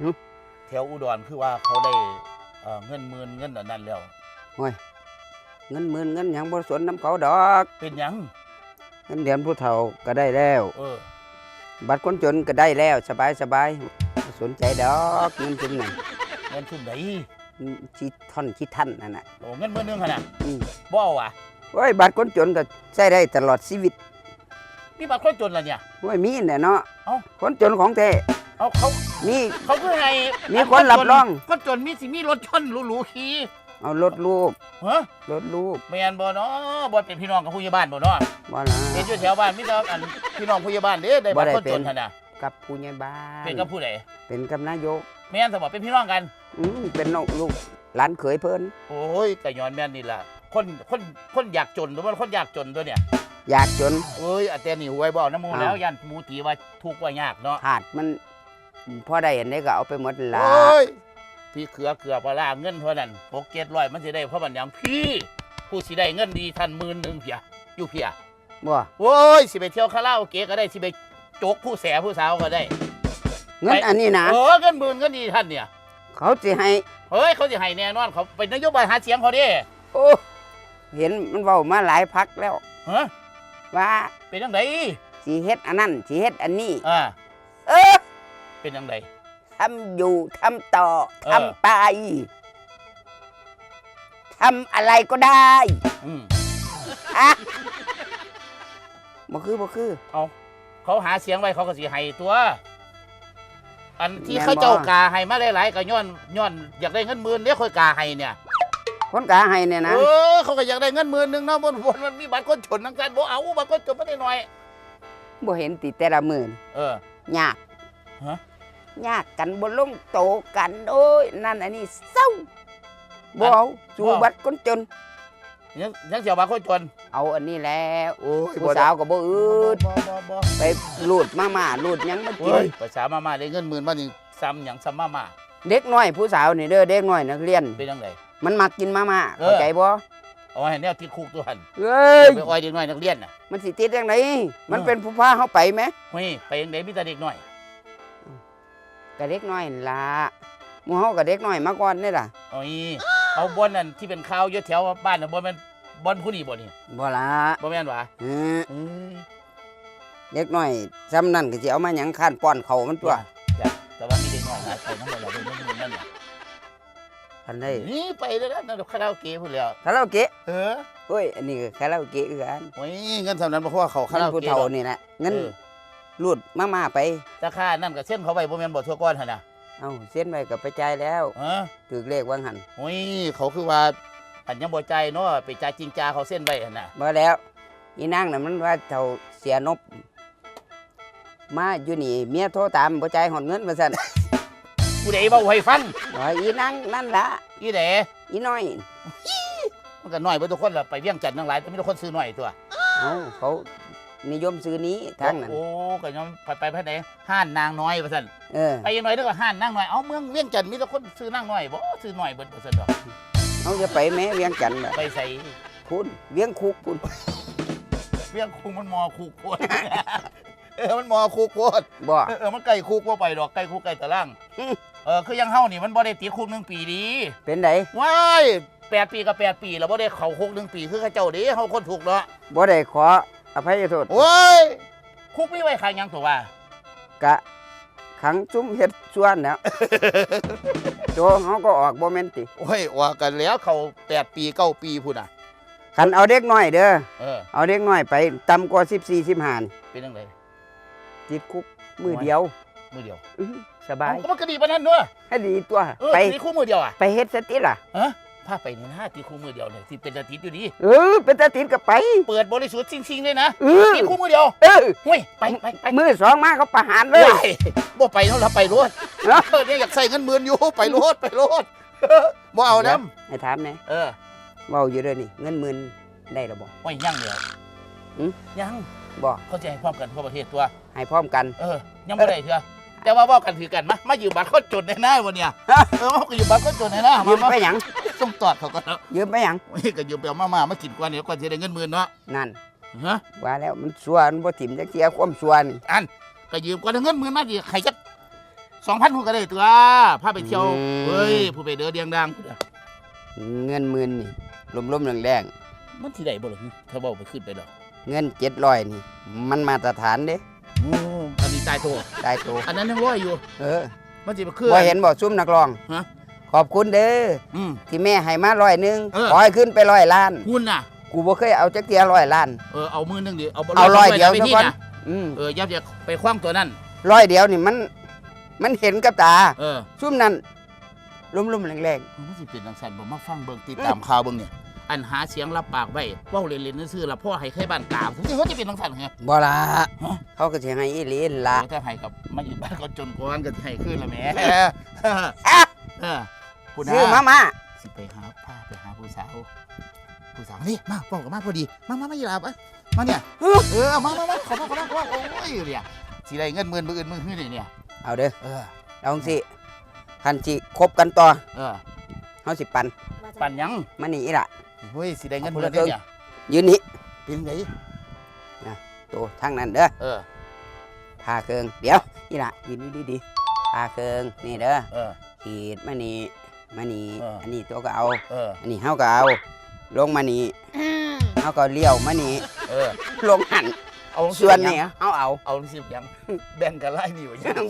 หึแถวอุดรคือว่าเขาได้เอ่อเงินหมื่นเงินอันนั้นแล้ว โอ้ยเงินหมื่นเงินหยังบ่สนน้ำเขาดอก เป็นหยัง เงินเดือนผู้เฒ่าก็ได้แล้ว เออ บัตรคนจนก็ได้แล้ว สบายสบายบ่สนใจดอกเงินทุนนั่นเงินทุนไหนชีท่อนชีท่านนั่นน่ะโอ้เงินหมื่นหนึงขนาดอืมบ่เอาว่ะโอ้ยบัตรคนจนก็ใช้ได้ตลอดชีวิตมีบัตรคนจนละเนี่ย โอ้ยมีแน่เนาะเอ้า คนจนของแท้เอาเขา มีเขาคือไงมีคนรับรอง คนจนมีสิมีรถชนหรูๆขี่เอารถลูกฮะรถลูกแม่นบ่เนาะบ่เป็นพี่น้องกับผู้ใหญ่บ้านบ่เนาะบ่ล่ะเป็นอยู่แถวบ้านมีแต่อันพี่น้องผู้ใหญ่บ้านเด้ได้บัตรบ่ได้คนเป็จนนหั่นน่ะกับผู้ใหญ่บ้านเป็นกับผู้ใดเป็นกับนายกแม่นสมบ่เป็นพี่น้องกันอืมเป็นน้องลูกหลานเขยเพิ่นโอ้ยก็ย้อนแม่นนี่ล่ะคนคนคนอยากจนหรือว่าคนอยากจนตัวเนี่ยอยากจนเอ้ยอาแต่นี่หวยบ่น้ำหมูอ้าวแล้วยันหมูตีว่าทุกข์ว่ายากเนาะขาดมัน พอได้เห็นได้ก็เอาไปหมดละโอ้ยพี่เขือเกือบปลาร้าเงินเท่านั้นหกเจ็ดร้อยมันสิได้เพราะมันหยังพี่ ผู้สิได้เงินดีทันหมื่นหนึ่งเพียอยู่เพียบ่โอ้ยสิไปเที่ยวคาราโอเกะก็ได้สิไปโจกผู้แสผู้สาวก็ได้ เงินอันนี้นะเออเงินหมื่นเงินดีท่านเนี่ย เขาสิให้เฮ้ยเขาสิให้แน่นอนเขาเป็นนโยบายหาเสียงเขาเด้โอ้เห็นมันเว้ามาหลายพักแล้วฮะว่าเป็นยังไงสิเฮ็ดอันนั้นสิเฮ็ดอันนี้อ่าเออ เป็นยังไงทำอยู่ทำต่อเออทำไปทำอะไรก็ได้อืมอะบ่คือบ่คือ เอาเขาหาเสียงไว้เขาก็สิให้ตัว อันที่แม่นบ่ เขาเจ้ากาให้มาหลายๆก็ย้อนย้อนอยากได้เงินหมื่นเนี่ยค่อยกาให้เนี่ยคนกาให้เนี่ยนะเออเขาก็อยากได้เงินหมื่นหนึ่งเนาะบนบนมันมีบัตรคนชนทั้งกันบ่เอาบัตรคนชนไม่ได้หน่อยบ่เห็นติแต่ละมื้อนี่เออยาก ฮะ ยากกันบ่ลงโตกันโอ้ยนั่นอันนี้เศร้าบ่เอาสู่บัตรคนจน ยังยังเสียวบัตรคนชนเอาอันนี้แล้วโอ้ยผู้สาวก็บ่อืดบ่บ่บ่ไปลูดมาม่าลูดหยังมากิน เฮ้ยภาษามาม่าได้เงินหมื่นมานี่ซ้ำหยังซ้ำมาม่าเด็กน้อยผู้สาวนี่เด้อเด็กน้อยนักเรียน เป็นยังไง มันมักกินมาม่าเออ เข้าใจบ่เอาให้แนวติดคุกตัวหันเอ้ย ไปอ้อยเด็กน้อยนักเรียนน่ะ มันสิติดจังไดมันเออ เป็นผู้พาเฮาไปไหมเฮ้ยไปยังไงมีแต่เด็กน้อย ก็เด็กน้อยนั่นล่ะหมู่เฮาก็เด็กน้อยมาก่อนนี่ล่ะเอาอีเอาบอนนั่นที่เป็นข่าวอยู่แถวบ้านน่ะบอนมันบอนผู้นี้บ่นี่บ่ล่ะบ่แม่นหวะเออเอ้ยเด็กน้อยซ้ำนั่นก็สิเอามาหยังค้านป้อนเขามันตัวจ้ะแต่ว่ามีเด็กน้อยหลายไปนั่นแหละเราเป็นเงินหมื่นนั่นน่ะคันได้นี่ไปแล้วนะนั่นคาราโอเกะพูดแล้วคาราโอเกะเออโอ้ยอันนี้ก็คาราโอเกะคือกันโอ้ยเงินสำนั้นเพราะว่าเขาคาเงิรานโอผู้เกะเฒ่าดอก นี่แหละเงินเออ รูดมาม่าไป ราคานั่นก็เส้นเขาไว้บ่แม่นบ่ทั่วก้อนหั่นน่ะเอ้าเส้นไว้ก็ไปจ่ายแล้วเออถูกเลขวางหันโอ้ยเขาคือว่าอันยังบ่ใจายเนาะไปจ่ายจริงจาเขาเส้นไว้หั่นน่ะบ่แล้ว อีนางน่ะมันว่าเฒ่าเสียนบ มาอยู่นี่เมียโทรตามบ่จ่ายหอดเงินว่าซั่น ผู้ใดเว้าให้ฟังว่าอีนางนั่นล่ะอีแดอีน้อยมันก็น้อยเบ่ทุกคนล่ะไปเวียงจันทน์ทั้งหลายแต่มีแต่คนซื้อน้อยตัว เอ้าเขา นิยมซื้อนี้ทางนั้นโอ้ก็ยอมไปไปภายในห้านนางน้อยว่าซั่นเออไปยังน้อยเด้อก็ห้านนางน้อยเอาเมืองเวียงจันทน์มีแต่คนซื้อนางน้อยบ่ซื้อน้อยเบิดว่าซั่นดอกเอาจะไปแม้เวียงจันทน์ล่ะไปใส่คุณเวียงคุกคุณเวียงคุงมันมอคูกโพดเออมันมอคูกโพดบ่เออเออมันไก่คุกว่าไปดอกไก่คุกไก่ตะล่างอืมเออคือยังเฮานี่มันบ่ได้ติดคุกหนึ่งปีดีเป็นไดว้ายแปดปีกับแปดปี แล้วบ่ได้เข้าคุกหนึ่งปีคือเขาเจ้าเด้เฮาคนถูกเนาะบ่ได้ขอ อภัยโทษโอ้ยคุกมีไว้ใครยังตัวว่ากะขังจุ้มเฮ็ดส่วนแล้วโจเฮาก็ออกบ่แม่นติโอ้ยว่ากันแล้วเขาแปดปีเก้าปีพุ่นน่ะคันเอาเด็กน้อยเด้อเออเอาเด็กน้อยไปต่ำกว่า14 15นี่เป็นจังไดติดคุกมือเดียวมือเดียวอื้อสบายเอ้าก็มันก็ดีปานนั้นเด้อให้ดีตัวเออไปติดคุกมือเดียวอะไปเฮ็ดสติล่ะฮะ พาไปนี่นะติดคุกมือเดียวเนี่ยที่เป็นจะติดอยู่ดีเออเป็นตาติดก็ไป เปิดบริสุทธิ์จริงๆเลยนะเออติดคุกมือเดียวเออเฮ้ยไปไปไปมือสองมาเขาประหารเลย ว้ายบ่ไปเนาะเราไปรถเนาะเออเนี่ยอยากใส่เงินหมื่นอยู่ไปรถไปรถบ่เอาน้ให้ถามแหน่ำเออเว้าอยู่เด้อนี่เงินหมื่นได้แล้วบ่ โอ้ยยังเดียวหืม ยังบ่เขาจะให้พร้อมกันทั่วประเทศตัว ให้พร้อมกัน เออยังไม่ได้เถอะ แต่ว่าเว่ากันถือกันมามายืมบัตรคนจนในหน้าวันเนี้ยฮะเออมายืมบัตรคนจนในหน้ายืมามมาไปหยังส่งตอดเขาก็เนาะยืมไปหยังโอ้ยก็ยืมไปเอามามามากินกว่าเดี๋ยวก่อนจะได้เงินหมื่นเนาะนั่นฮะว่าแล้วมันสัวมันบ่ถิ่มจักเที่ยความสัวนี่อันก็ยืมกว่าได้เงินหมื่นมาดิใครจะสองพันคนก็ได้ตัวพาไปเที่ยวอืมเฮ้ยผู้ไปเด้อเดียงดังเงินหมื่นนี่ลมๆแรงมันที่ใดบ่ล่ะถ้าเว้าไปขึ้นไปดอกๆเงินเจ็ดร้อยนี่ มันมาตรฐานเด้ โอ้อันนี้ตายตัวได้ตัวอันนั้นยังร้อยอยู่ เออมันสิมาคือ บ่เห็นบ่ซุ่มนักร้องฮะ ขอบคุณเด้ออืม ที่แม่ให้มาร้อยหนึงเออ ขอให้ขึ้นไปร้อยล้าน หุ้นน่ะ กูบ่เคยเอาจักเทียร้อยล้าน เออเอามือหนึงดิเอาเอาร้อยเดียวไปซะที่ก่อนน่ะอืมเอออย่าจะไปคว้างตัวนั้นร้อยเดียวนี่มัน มันเห็นกับตา เออซุ่มนั้นลุ่มๆแรงมันสิเป็นจังซั่นบ่มาฟังเบิ่งติดตามข่าวเบิ่งเนี่ย อันหาเสียงรับปากไว้เว้าเล่นๆซื่อๆล่ะพ่อให้ใครบ้านกลางถึงเขาจะเป็นจังซั่นไงๆบ่ล่ะฮะเขาก็สิให้อีหลีนั่นล่ะเดี๋ยวถ้าให้กับมาอยู่บ้านก็จนกวนก็สิให้ขึ้นละแหม่อะเออพูดนะซื้อมามาสิไปหาผ้าไปหาผู้สาวผู้สาวนี่มาบอกกับมาพอดี มามามาอีหลาบอะมาเนี่ยเออเอามามามาขอมาขอมาขอมาโอ้ยเนี่ยสิได้เงินหมื่นมืออื่นมือหื้อนี่เนี่ยเอาเด้อเออเอาจังสิคันสิคบกันต่อเออเฮาสิปันปั่นหยังมานี่อีล่ะ เฮ้ยสิได้เงินหเอามื่นคนละเนี่ยยืนนี่เป็นไงตัวทางนั้นเด้อเออพาเครื่องเดี๋ยวอีล่ะยืนดีๆพาเครื่องนี่เด้อเออขีดมานี่มานี่เอออัอันนี้ตัวก็เอาเอออันนี้เฮาก็เอา ลงมานี่เฮาก็เลี้ยวมานี่เออลงหันเอาส่วนนี่นี่เฮาเอาเอาสิบยังแบ่งกันไล่นี่อยู่ยัง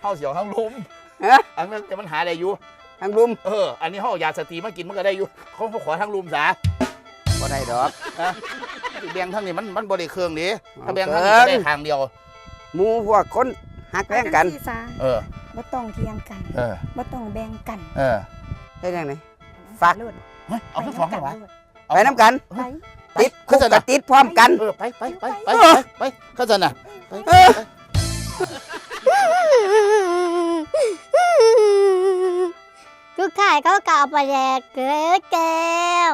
เฮาเสียวทั้งลุมฮะอันนั้นแต่มันหาได้อยู่ ทางรุมเออ อันนี้ห่อยาสตรีมากินมันก็ได้อยู่เขาขอทั้งรุมสาบ่ได้ดอกแบ่งทั้งนี้มันมันบริเครื่องนี้ถ้าเอาแบ่งทั้งนี้ก็เกิได้นทางเดียว หมู่พวกคนหักแย่งกัน เอาจังสิซะเออ บ่ต้องเถียงกันเออ บ่ต้องแบ่งกันเออได้จังไดฝากไปโลดเฮ้ยเอาทั้งสองเลยวะไปน้ำกัน ไปติดคุกกับติดพร้อมกัน เออไปไปไปไปไปไปเข้าใจน่ะไปไปไป ทุกข่ายเขากล่าไประแดกเกลือแก้ว